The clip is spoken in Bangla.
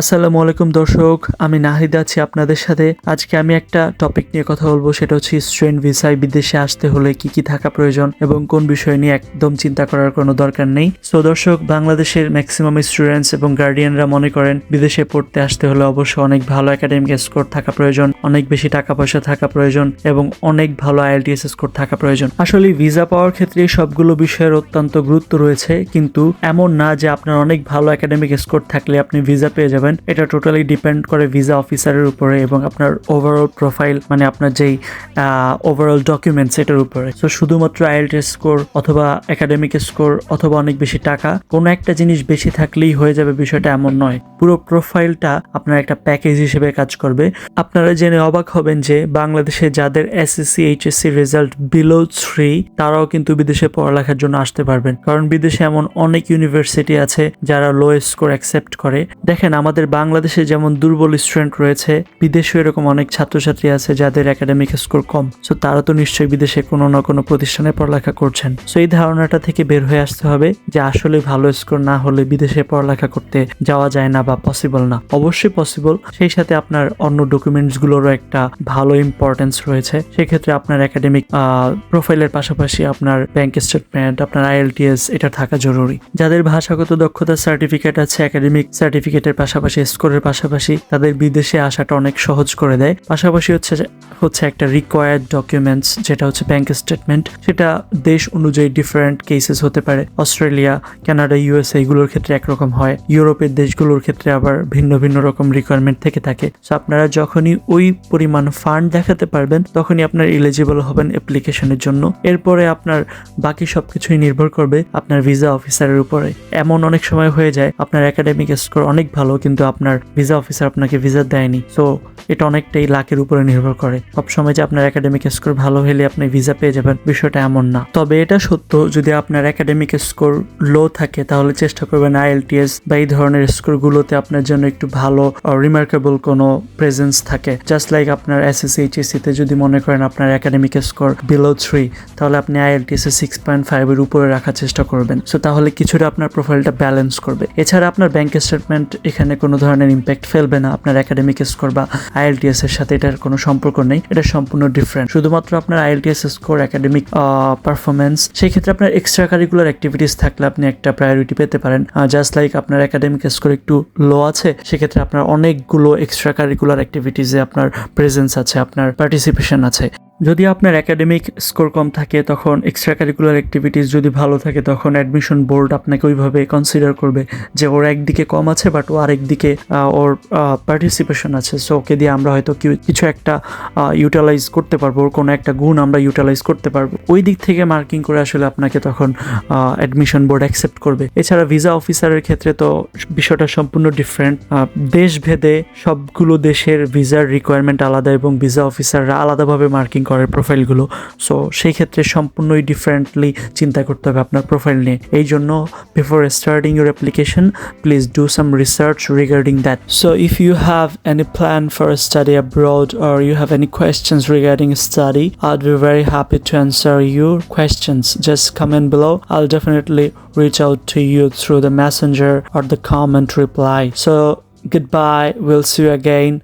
আসসালামু আলাইকুম দর্শক, আমি নাহিদ আছি আপনাদের সাথে। আজকে আমি একটা টপিক নিয়ে কথা বলব, সেটা হচ্ছে স্টুডেন্ট ভিসায় বিদেশে আসতে হলে কি কি থাকা প্রয়োজন এবং কোন বিষয় নিয়ে একদম চিন্তা করার কোনো দরকার নেই। সো দর্শক, বাংলাদেশের ম্যাক্সিমাম স্টুডেন্টস এবং গার্ডিয়ানরা মনে করেন, বিদেশে পড়তে আসতে হলে অবশ্য অনেক ভালো একাডেমিক স্কোর থাকা প্রয়োজন, অনেক বেশি টাকা পয়সা থাকা প্রয়োজন এবং অনেক ভালো আইএলটিএস স্কোর থাকা প্রয়োজন। আসলে ভিসা পাওয়ার ক্ষেত্রে সবগুলো বিষয়ের অত্যন্ত গুরুত্ব রয়েছে, কিন্তু এমন না যে আপনার অনেক ভালো একাডেমিক স্কোর থাকলে আপনি ভিসা পেয়ে যাবেন। এটা টোটালি ডিপেন্ড করে ভিসা অফিসারের উপরে এবং আপনার ওভারঅল প্রোফাইল মানে আপনার যেই ওভারঅল ডকুমেন্টস এটার উপরে। তো শুধুমাত্র আইএলটিএস স্কোর অথবা একাডেমিক স্কোর অথবা অনেক বেশি টাকা, কোনো একটা জিনিস বেশি থাকলেই হয়ে যাবে বিষয়টা এমন নয়। পুরো প্রোফাইলটা আপনার একটা প্যাকেজ হিসেবে কাজ করবে। আপনারা জেনে অবাক হবেন যে বাংলাদেশে যাদের SSC HSC result below three তারাও কিন্তু বিদেশে পড়ালেখার জন্য আসতে পারবেন। কারণ বিদেশে এমন অনেক ইউনিভার্সিটি আছে যারা লো স্কোর অ্যাকসেপ্ট করে। দেখেন, আমাদের বাংলাদেশে যেমন দুর্বল স্টুডেন্ট রয়েছে, বিদেশেও এরকম অনেক ছাত্রছাত্রী আছে যাদের একাডেমিক স্কোর কম। সো তারা তো নিশ্চয়ই বিদেশে কোনো না কোনো প্রতিষ্ঠানে পড়ালেখা করছেন। সো এই ধারণাটা থেকে বের হয়ে আসতে হবে যে আসলে ভালো স্কোর না হলে বিদেশে পড়ালেখা করতে যাওয়া যায় না বা পসিবল না। অবশ্যই পসিবল সেই সাথে আপনার অন্য ডকুমেন্টস গুলোরও একটা ভালো ইম্পর্টেন্স রয়েছে। সেক্ষেত্রে আপনার একাডেমিক প্রোফাইলের পাশাপাশি আপনার ব্যাংক স্টেটমেন্ট আপনার আইএলটিএস এটা থাকা জরুরি। যাদের ভাষাগত দক্ষতার সার্টিফিকেট আছে একাডেমিক সার্টিফিকেটের পাশাপাশি স্কোরের পাশাপাশি তাদের বিদেশে আসাটা অনেক সহজ করে দেয়। পাশাপাশি হচ্ছে হচ্ছে একটা রিকোয়ার্ড ডকুমেন্টস যেটা হচ্ছে ব্যাংক স্টেটমেন্ট সেটা দেশ অনুযায়ী ডিফারেন্ট কেসেস হতে পারে। অস্ট্রেলিয়া, কানাডা ইউএসএ এগুলোর ক্ষেত্রে একরকম হয়। ইউরোপের দেশগুলোর ক্ষেত্রে আবার ভিন্ন ভিন্ন রকম রিকোয়ারমেন্ট থেকে থাকে। সো আপনারা যখনই ওই পরিমাণ ফান্ড দেখাতে পারবেন, তখনই আপনার এলিজিবল হবেন অ্যাপ্লিকেশনের জন্য। এরপরে আপনার বাকি সবকিছুই নির্ভর করবে আপনার ভিসা অফিসারের উপরে। এমন অনেক সময় হয়ে যায়, আপনার একাডেমিক স্কোর অনেক ভালো, কিন্তু আপনার ভিসা অফিসার আপনাকে ভিসা দেয়নি। সো এটা অনেকটাই লাকের উপরে নির্ভর করে। সবসময় যে আপনার একাডেমিক স্কোর ভালো হলে আপনি ভিসা পেয়ে যাবেন, বিষয়টা এমন না। তবে এটা সত্য, যদি আপনার একাডেমিক স্কোর লো থাকে, তাহলে চেষ্টা করবেন আইএলটিএস বা এই ধরনের স্কোর গুলোতে আপনার জন্য একটু ভালো রিমার্কেবল কোনো প্রেজেন্স থাকে। জাস্ট লাইক আপনার এসএসসি এইচএসসি তে যদি মনে করেন আপনার একাডেমিক স্কোর বিলো থ্রি তাহলে আপনি আইএলটিএস এ সিক্স পয়েন্ট ফাইভের উপরে রাখার চেষ্টা করবেন। সো তাহলে কিছুটা আপনার প্রোফাইলটা ব্যালেন্স করবে। এছাড়া আপনার ব্যাংক স্টেটমেন্ট এখানে কোনো ধরনের ইম্প্যাক্ট ফেলবে না। আপনার একাডেমিক স্কোর বা আইএলটিএস এর সাথে এটার কোনো সম্পর্ক নেই, এটা সম্পূর্ণ ডিফারেন্ট শুধুমাত্র আপনার আইএলটিএস স্কোর একাডেমিক পারফরমেন্স সেই ক্ষেত্রে আপনার এক্সট্রা কারিকুলার অ্যাক্টিভিটিস থাকলে আপনি একটা প্রায়োরিটি পেতে পারেন। জাস্ট লাইক আপনার একাডেমিক স্কোর একটু লো আছে, সেক্ষেত্রে আপনার অনেকগুলো এক্সট্রা কারিকুলার অ্যাক্টিভিটিসে আপনার প্রেজেন্স আছে, আপনার পার্টিসিপেশন আছে। যদি আপনার একাডেমিক স্কোর কম থাকে, তখন এক্সট্রা কারিকুলার অ্যাক্টিভিটিস যদি ভালো থাকে, তখন অ্যাডমিশন বোর্ড আপনাকে ওইভাবে কনসিডার করবে যে ওর একদিকে কম আছে বাট ও আরেকদিকে ওর পার্টিসিপেশন আছে। সো ওকে দিয়ে আমরা হয়তো কিছু একটা ইউটিলাইজ করতে পারব, ওর কোনো একটা গুণ আমরা ইউটিলাইজ করতে পারব। ওই দিক থেকে মার্কিং করে আসলে আপনাকে তখন অ্যাডমিশন বোর্ড অ্যাকসেপ্ট করবে। এছাড়া ভিসা অফিসারের ক্ষেত্রে তো বিষয়টা সম্পূর্ণ ডিফারেন্ট দেশ ভেদে সবগুলো দেশের ভিসার রিকোয়ারমেন্ট আলাদা এবং ভিসা অফিসাররা আলাদাভাবে মার্কিং করে প্রোফাইলগুলো সো সেই ক্ষেত্রে সম্পূর্ণই ডিফারেন্টলি চিন্তা করতে হবে আপনার প্রোফাইল নিয়ে এই জন্য before starting your application please do some research regarding that so if you have any plan for study abroad or you have any questions regarding study i'd be very happy to answer your questions just comment below i'll definitely reach out to you through the messenger or the comment reply so goodbye we'll see you again